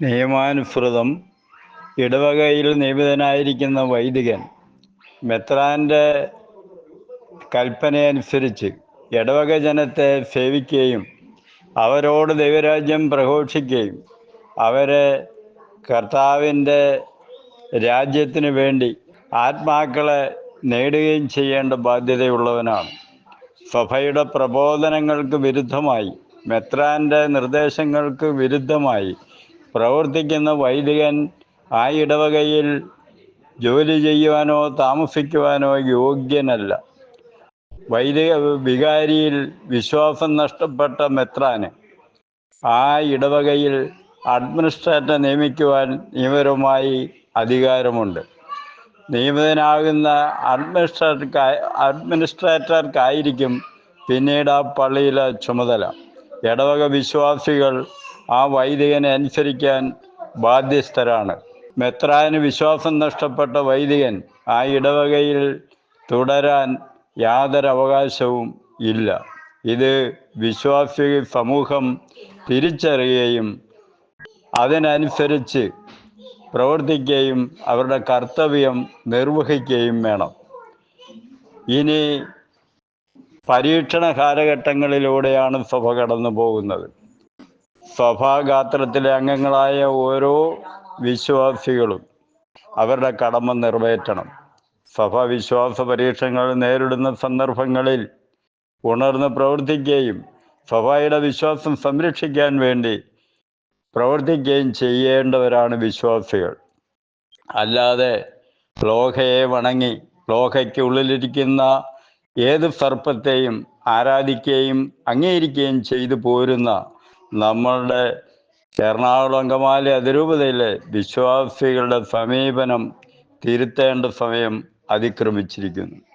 നിയമാനുസൃതം ഇടവകയിൽ നിയമിതനായിരിക്കുന്ന വൈദികൻ മെത്രാന്റെ കൽപ്പനയനുസരിച്ച് ഇടവക ജനത്തെ സേവിക്കുകയും അവരോട് ദൈവരാജ്യം പ്രഘോഷിക്കുകയും അവരെ കർത്താവിന്റെ രാജ്യത്തിന് വേണ്ടി ആത്മാക്കളെ നേടുകയും ചെയ്യേണ്ട ബാധ്യതയുള്ളവനാണ്. സഭയുടെ പ്രബോധനങ്ങൾക്ക് വിരുദ്ധമായി മെത്രാന്റെ നിർദ്ദേശങ്ങൾക്ക് വിരുദ്ധമായി പ്രവർത്തിക്കുന്ന വൈദികൻ ആ ഇടവകയിൽ ജോലി ചെയ്യുവാനോ താമസിക്കുവാനോ യോഗ്യനല്ല. വൈദിക വികാരിയിൽ വിശ്വാസം നഷ്ടപ്പെട്ട മെത്രാന് ആ ഇടവകയിൽ അഡ്മിനിസ്ട്രേറ്റർ നിയമിക്കുവാൻ നിയമപരമായി അധികാരമുണ്ട്. നിയമിതനാകുന്ന അഡ്മിനിസ്ട്രേറ്റർക്ക് അഡ്മിനിസ്ട്രേറ്റർക്കായിരിക്കും പിന്നീട് ആ പള്ളിയിലെ ചുമതല. ഇടവക വിശ്വാസികൾ ആ വൈദികനെ അനുസരിക്കാൻ ബാധ്യസ്ഥരാണ്. മെത്രാന് വിശ്വാസം നഷ്ടപ്പെട്ട വൈദികൻ ആ ഇടവകയിൽ തുടരാൻ യാതൊരു അവകാശവും ഇല്ല. ഇത് വിശ്വാസി സമൂഹം തിരിച്ചറിയുകയും അതിനനുസരിച്ച് പ്രവർത്തിക്കുകയും അവരുടെ കർത്തവ്യം നിർവഹിക്കുകയും വേണം. ഇനി പരീക്ഷണ കാലഘട്ടങ്ങളിലൂടെയാണ് സഭ കടന്നു പോകുന്നത് സഭാഗാത്രത്തിലെ അംഗങ്ങളായ ഓരോ വിശ്വാസികളും അവരുടെ കടമ നിറവേറ്റണം. സഭ വിശ്വാസ പരീക്ഷണങ്ങൾ നേരിടുന്ന സന്ദർഭങ്ങളിൽ ഉണർന്ന് പ്രവർത്തിക്കുകയും സഭയുടെ വിശ്വാസം സംരക്ഷിക്കാൻ വേണ്ടി പ്രവർത്തിക്കുകയും ചെയ്യേണ്ടവരാണ് വിശ്വാസികൾ. അല്ലാതെ ലോഹയെ വണങ്ങി ലോഹയ്ക്കുള്ളിലിരിക്കുന്ന ഏത് സർപ്പത്തെയും ആരാധിക്കുകയും അംഗീകരിക്കുകയും ചെയ്തു പോരുന്ന നമ്മളുടെ എറണാകുളം അങ്കമാലി അതിരൂപതയിലെ വിശ്വാസികളുടെ സമീപനം തിരുത്തേണ്ട സമയം അതിക്രമിച്ചിരിക്കുന്നു.